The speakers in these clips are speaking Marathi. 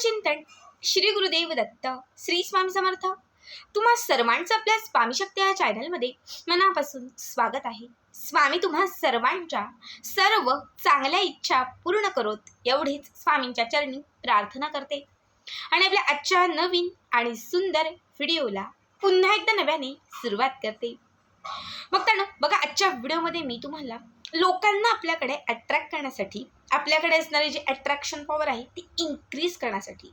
चिंतन श्री गुरुदेव दत्त श्री स्वामी समर्थ. तुम्हा सर्वांचं आपल्या स्वामी शक्ती या चॅनलमध्ये मनापासून स्वागत आहे. स्वामी तुम्हा सर्वांच्या सर्व चांगल्या इच्छा पूर्ण करोत एवढीच स्वामींच्या चरणी प्रार्थना करते. आणि आपल्या आजच्या नवीन आणि सुंदर व्हिडिओला पुन्हा एकदा नव्याने सुरुवात करते. बघताना बघा आजच्या व्हिडिओमध्ये मी तुम्हाला लोकांना आपल्याकडे अट्रॅक्ट करण्यासाठी आपल्याकडे असणारी जी अट्रॅक्शन पॉवर आहे ती इन्क्रीज करण्यासाठी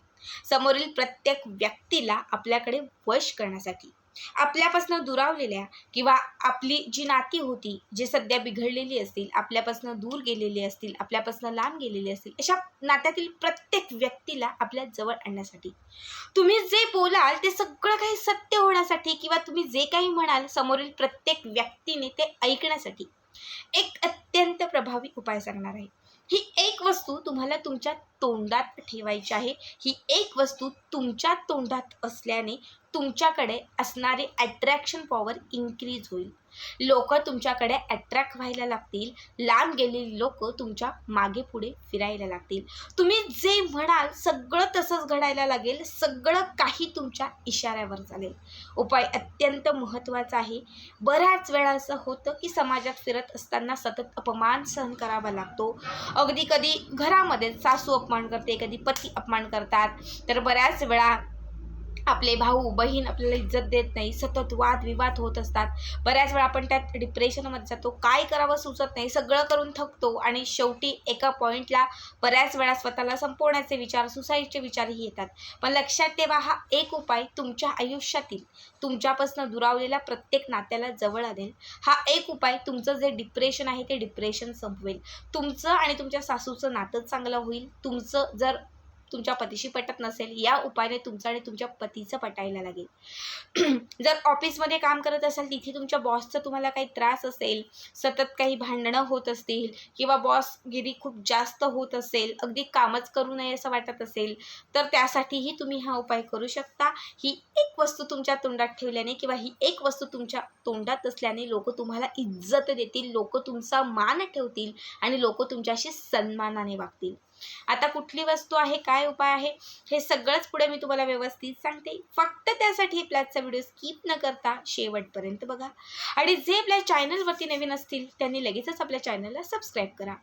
समोरील प्रत्येक व्यक्तीला आपल्याकडे वश करण्यासाठी आपल्यापासून दुरावलेल्या किंवा आपली जी नाती होती जे सध्या बिघडलेली असतील आपल्यापासून दूर गेलेली असतील आपल्यापासून लांब गेलेली असतील अशा नात्यातील प्रत्येक व्यक्तीला आपल्या जवळ आणण्यासाठी. तुम्ही जे बोलाल ते सगळं काही सत्य होण्यासाठी किंवा तुम्ही जे काही म्हणाल समोरील प्रत्येक व्यक्तीने ते ऐकण्यासाठी एक अत्यंत प्रभावी उपाय सांगणार आहे. ही एक वस्तू तुम्हाला तुमच्या तोंडात ठेवायची आहे. ही एक वस्तू तुमच्या तोंडात असल्याने तुमच्याकडे असणारे अट्रॅक्शन पॉवर इन्क्रीज होईल. लोक तुमच्याकडे अट्रॅक्ट व्हायला लागतील. लांब गेलेली लोक तुमच्या मागे पुढे फिरायला लागतील. तुम्ही जे म्हणाल सगळं तसंच घडायला लागेल. सगळं काही तुमच्या इशाऱ्यावर चालेल. उपाय अत्यंत महत्त्वाचा आहे. बऱ्याच वेळा असं होतं की समाजात फिरत असताना सतत अपमान सहन करावा लागतो. अगदी कधी घरामध्ये सासू अपमान करते कधी पती अपमान करतात. तर बऱ्याच वेळा आपले भाऊ बहीण आपल्याला इज्जत देत नाही सतत वादविवाद होत असतात. बऱ्याच वेळा आपण त्यात डिप्रेशनमध्ये जातो. काय करावं सुचत नाही. सगळं करून थकतो आणि शेवटी एका पॉईंटला बऱ्याच वेळा स्वतःला संपवण्याचे विचार सुसाईडचे विचारही येतात. पण लक्षात ठेवा हा एक उपाय तुमच्या आयुष्यातील तुमच्यापासून दुरावलेल्या प्रत्येक नात्याला जवळ आणेल. हा एक उपाय तुमचं जे डिप्रेशन आहे ते डिप्रेशन संपवेल. तुमचं आणि तुमच्या सासूचं नातं चांगलं होईल. तुमचं जर तुमच्या पतीशी पटत नसेल या उपायाने तुमचं आणि तुमच्या पतीचं पटायला लागेल. जर ऑफिसमध्ये काम करत असाल तिथे तुमच्या बॉसचा तुम्हाला काही त्रास असेल सतत काही भांडणं होत असतील किंवा बॉसगिरी खूप जास्त होत असेल अगदी कामच करू नये असं वाटत असेल तर त्यासाठीही तुम्ही हा उपाय करू शकता. ही एक वस्तू तुमच्या तोंडात ठेवल्याने किंवा ही एक वस्तू तुमच्या तोंडात असल्याने लोक तुम्हाला इज्जत देतील लोक तुमचा मान ठेवतील आणि लोक तुमच्याशी सन्मानाने वागतील. आता कुठली वस्तू आहे काय उपाय आहे हे सगळंच पुढे मी तुम्हाला व्यवस्थित सांगते. फक्त त्यासाठी प्लॅटचा व्हिडिओ स्किप न करता शेवटपर्यंत बघा. आणि जे आपल्या चॅनलवरती नवीन असतील त्यांनी लगेचच आपल्या चॅनलला सबस्क्राईब करा.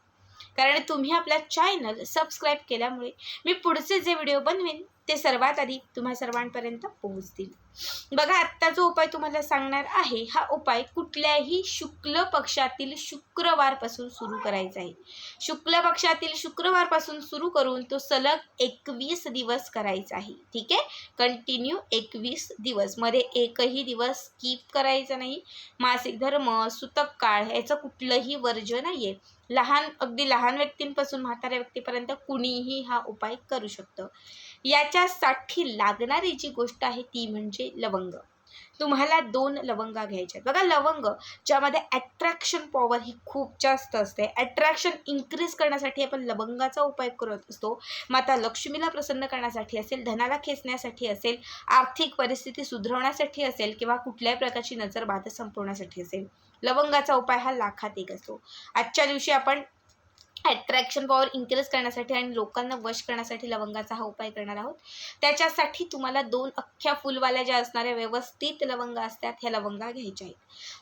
कारण तुम्ही आपल्या चॅनल सबस्क्राईब केल्यामुळे मी पुढचे जे व्हिडिओ बनवेन ते सर्वात आधी तुम्हा सर्वांपर्यंत पोहोचतील. बघा आत्ता जो उपाय तुम्हाला सांगणार आहे हा उपाय कुठल्याही शुक्ल पक्षातील शुक्रवारपासून सुरू करायचा आहे. शुक्ल पक्षातील शुक्रवारपासून सुरू करून तो सलग एकवीस दिवस करायचा आहे. ठीक आहे? कंटिन्यू एकवीस दिवस. मध्ये एकही दिवस स्किप करायचा नाही. मासिक धर्म सुतक काळ याचं कुठलंही वर्ज नाही आहे लहान अगदी लहान व्यक्तींपासून म्हाताऱ्या व्यक्तीपर्यंत कुणीही हा उपाय करू शकतं. याच्यासाठी लागणारी जी गोष्ट आहे ती म्हणजे लवंग. तुम्हाला दोन लवंगा घ्यायच्या बघा लवंग ज्यामध्ये अट्रॅक्शन पॉवर ही खूप जास्त असते. अट्रॅक्शन इन्क्रीज करण्यासाठी आपण लवंगाचा उपयोग करत असतो. माता लक्ष्मीला प्रसन्न करण्यासाठी असेल धनाला खेचण्यासाठी असेल आर्थिक परिस्थिती सुधारवण्यासाठी असेल किंवा कुठल्याही प्रकारची नजर बाधा संपवण्यासाठी असेल लवंगाचा उपाय हा लाखात एक असतो. आजच्या दिवशी आपण अट्रॅक्शन पॉवर इन्क्रीज करण्यासाठी आणि लोकांना वश करण्यासाठी लवंगाचा हा उपाय करणार आहोत. त्याच्यासाठी तुम्हाला दोन अख्ख्या फुलवाल्या ज्या असणाऱ्या व्यवस्थित लवंगा असतात ह्या लवंगा घ्यायच्या आहेत.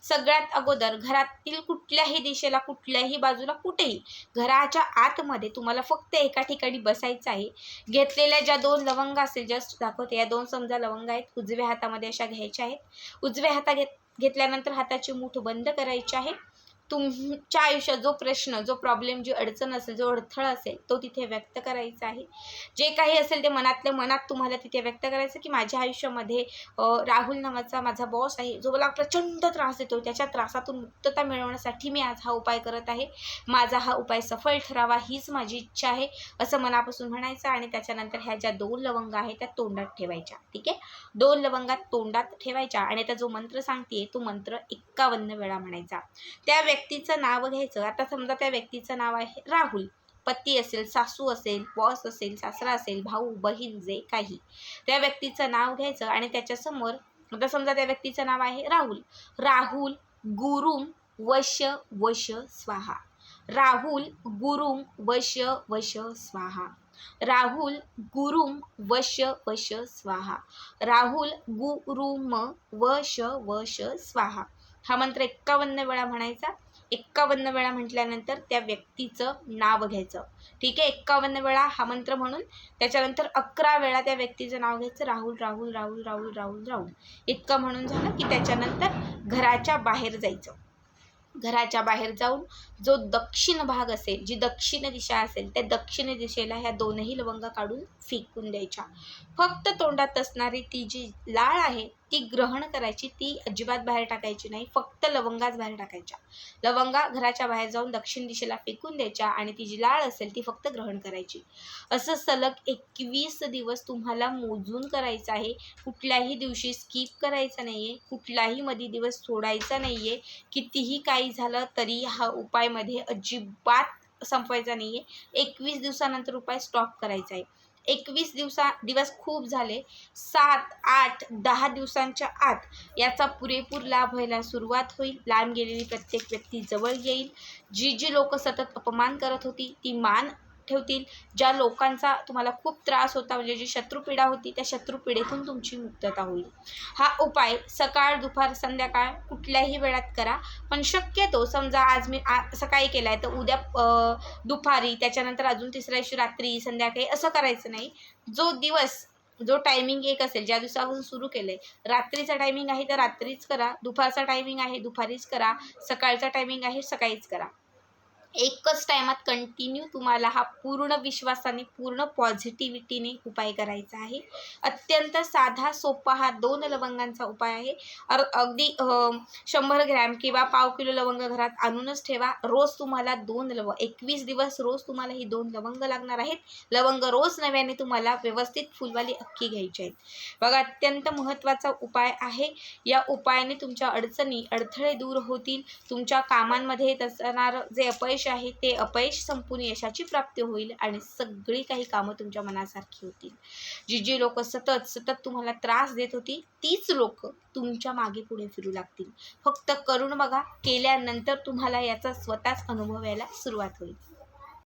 सगळ्यात अगोदर घरातील कुठल्याही दिशेला कुठल्याही बाजूला कुठेही घराच्या आतमध्ये तुम्हाला फक्त एका ठिकाणी बसायचं आहे. घेतलेल्या ज्या दोन लवंगा असेल जस्ट दाखवते या दोन समजा लवंगा आहेत उजव्या हातामध्ये अशा घ्यायच्या आहेत. उजव्या हाता घेत घेतल्यानंतर हाताची मूठ बंद करायची आहे. तुमच्या आयुष्यात जो प्रश्न जो प्रॉब्लेम जी अडचण असेल जो अडथळा असेल तो तिथे व्यक्त करायचा आहे. जे काही असेल ते मनातल्या मनात तुम्हाला तिथे व्यक्त करायचं की माझ्या आयुष्यामध्ये राहुल नावाचा माझा बॉस आहे जो मला प्रचंड त्रास देतो त्याच्या त्रासातून मुक्तता मिळवण्यासाठी मी आज हा उपाय करत आहे. माझा हा उपाय सफल ठरावा हीच माझी इच्छा आहे असं मनापासून म्हणायचं आणि त्याच्यानंतर ह्या ज्या दोन लवंगा आहेत त्या तोंडात ठेवायच्या. ठीक आहे? दोन लवंगात तोंडात ठेवायच्या. आणि आता जो मंत्र सांगते तो मंत्र एक्कावन्न वेळा म्हणायचा. त्या व्यक्तीचं नाव घ्यायचं. आता समजा त्या व्यक्तीचं नाव आहे राहुल. पती असेल सासू असेल बॉस असेल सासरा असेल भाऊ बहीण जे काही. त्या व्यक्तीचं नाव घ्यायचं आणि त्याच्यासमोर आता समजा त्या व्यक्तीचं नाव आहे राहुल. राहुल गुरुम वश वश स्वाहा. राहुल गुरुम वश वश स्वाहा. राहुल गुरुम वश वश स्वाहा. राहुल गुरुम वश वश स्वाहा. हा मंत्र एक्कावन्न वेळा म्हणायचा. एक्कावन्न वेळा म्हटल्यानंतर त्या व्यक्तीचं नाव घ्यायचं. ठीक आहे? एक्कावन्न वेळा हा मंत्र म्हणून त्याच्यानंतर अकरा वेळा त्या व्यक्तीचं नाव घ्यायचं. राहुल राहुल राहुल राहुल राहुल राहुल. इतकं म्हणून झालं की त्याच्यानंतर घराच्या बाहेर जायचं. घराच्या बाहेर जाऊन जो दक्षिण भाग असेल जी दक्षिण दिशा असेल त्या दक्षिण दिशेला ह्या दोनही लवंगा काढून फेकून द्यायच्या. फक्त तोंडात असणारी ती जी लाळ आहे ती ग्रहण करायची ती अजिबात बाहेर टाकायची नाही फक्त लवंगाच बाहेर टाकायच्या. लवंगा घराच्या बाहेर जाऊन दक्षिण दिशेला फेकून द्यायच्या आणि ती जी लाळ असेल ती फक्त ग्रहण करायची. असं सलग एकवीस दिवस तुम्हाला मोजून करायचं आहे. कुठल्याही दिवशी स्किप करायचं नाही आहे कुठलाही मध्ये दिवस सोडायचा नाही आहे कितीही काही झालं तरी हा उपायमध्ये अजिबात संपवायचा नाही आहे एकवीस दिवसानंतर उपाय स्टॉप करायचा आहे. एकवीस दिवसा दिवस खूप झाले. सात आठ दहा दिवसांच्या आत याचा पुरेपूर लाभ व्हायला सुरुवात होईल. लांब गेलेली प्रत्येक व्यक्ती जवळ येईल. जी जी लोक सतत अपमान करत होती ती मान ठेवतील. ज्या लोकांचा तुम्हाला खूप त्रास होता म्हणजे जी शत्रुपीडा होती त्या शत्रुपीडेतून तुमची मुक्तता होईल. हा उपाय सकाळ दुपार संध्याकाळ कुठल्याही वेळात करा. पण शक्यतो समजा आज मी आ सकाळी केला आहे तर उद्या दुपारी त्याच्यानंतर अजून तिसऱ्या दिवशी रात्री संध्याकाळी असं करायचं नाही. जो दिवस जो टायमिंग एक असेल ज्या दिवसापासून सुरू केलं आहे रात्रीचा टायमिंग आहे तर रात्रीच करा. दुपारचा टायमिंग आहे दुपारीच करा. सकाळचा टायमिंग आहे सकाळीच करा. एकच टायमात कंटिन्यू तुम्हाला हा पूर्ण विश्वासाने पूर्ण पॉझिटिव्हिटीने उपाय करायचा आहे. अत्यंत साधा सोपा हा दोन लवंगांचा उपाय आहे. अर अगदी शंभर ग्रॅम किंवा पाव किलो लवंग घरात आणूनच ठेवा. रोज तुम्हाला दोन लवंग एकवीस दिवस रोज तुम्हाला ही दोन लवंग लागणार आहेत. लवंग रोज नव्याने तुम्हाला व्यवस्थित फुलवाली अख्खी घ्यायची आहेत. बघा अत्यंत महत्त्वाचा उपाय आहे. या उपायाने तुमच्या अडचणी अडथळे दूर होतील. तुमच्या कामांमध्ये येत असणारं जे अपयश आहे ते अपयश संपून यशाची प्राप्ती होईल आणि सगळी काही कामं तुमच्या मनासारखी होतील. जी जी लोक सतत सतत तुम्हाला त्रास देत होती तीच लोक तुमच्या मागे पुढे फिरू लागतील. फक्त करून बघा केल्यानंतर तुम्हाला याचा स्वतःच अनुभव यायला सुरुवात होईल.